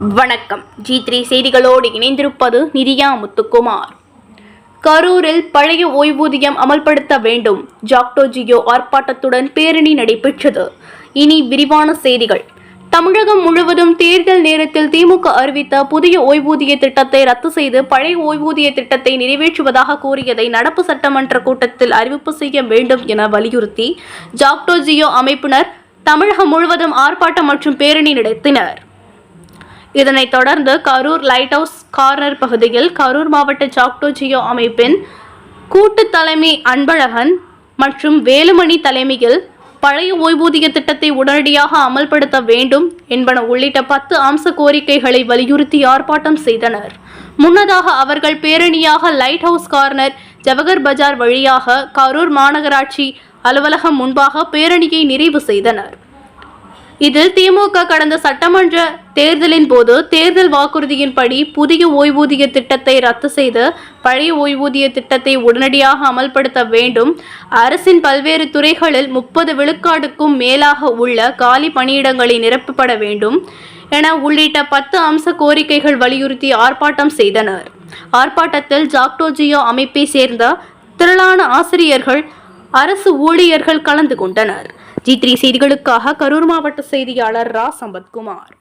வணக்கம். G three செய்திகளோடு இணைந்திருப்பது நிதியா முத்துக்குமார். கரூரில் பழைய ஓய்வூதியம் அமல்படுத்த வேண்டும். ஜாக்டோ ஜியோ ஆர்ப்பாட்டத்துடன் பேரணி நடைபெற்றது. இனி விரிவான செய்திகள். தமிழகம் முழுவதும் தேர்தல் நேரத்தில் திமுக அறிவித்த புதிய ஓய்வூதிய திட்டத்தை ரத்து செய்து பழைய ஓய்வூதிய திட்டத்தை நிறைவேற்றுவதாக கூறியதை நடப்பு சட்டமன்ற கூட்டத்தில் அறிவிப்பு செய்ய வேண்டும் என வலியுறுத்தி ஜாக்டோ ஜியோ அமைப்பினர் தமிழகம் முழுவதும் ஆர்ப்பாட்டம் மற்றும் பேரணி நடத்தினர். இதனைத் தொடர்ந்து கரூர் லைட் ஹவுஸ் கார்னர் பகுதியில் கரூர் மாவட்ட சாக்டோஜியோ அமைப்பின் கூட்டு தலைமை அன்பழகன் மற்றும் வேலுமணி தலைமையில் பழைய ஓய்வூதிய திட்டத்தை உடனடியாக அமல்படுத்த வேண்டும் என்பன உள்ளிட்ட பத்து அம்ச கோரிக்கைகளை வலியுறுத்தி ஆர்ப்பாட்டம் செய்தனர். முன்னதாக அவர்கள் பேரணியாக light house corner Jawahar Bazaar வழியாக கரூர் மாநகராட்சி அலுவலகம் முன்பாக பேரணியை நிறைவு செய்தனர். இதில் திமுக கடந்த சட்டமன்ற தேர்தலின் போது தேர்தல் வாக்குறுதியின்படி புதிய ஓய்வூதிய திட்டத்தை ரத்து செய்து பழைய ஓய்வூதிய திட்டத்தை உடனடியாக அமல்படுத்த வேண்டும். அரசின் பல்வேறு துறைகளில் முப்பது விழுக்காடுக்கும் மேலாக உள்ள காலி பணியிடங்களை நிரப்பப்பட வேண்டும் என உள்ளிட்ட பத்து அம்ச கோரிக்கைகள் வலியுறுத்தி ஆர்ப்பாட்டம் செய்தனர். ஆர்ப்பாட்டத்தில் ஜாக்டோஜியோ அமைப்பை சேர்ந்த திரளான ஆசிரியர்கள் அரசு ஊழியர்கள் கலந்து கொண்டனர். ஜி த்ரீ செய்திகளுக்காக கரூர் மாவட்ட செய்தியாளர் ரா. சம்பத்குமார்.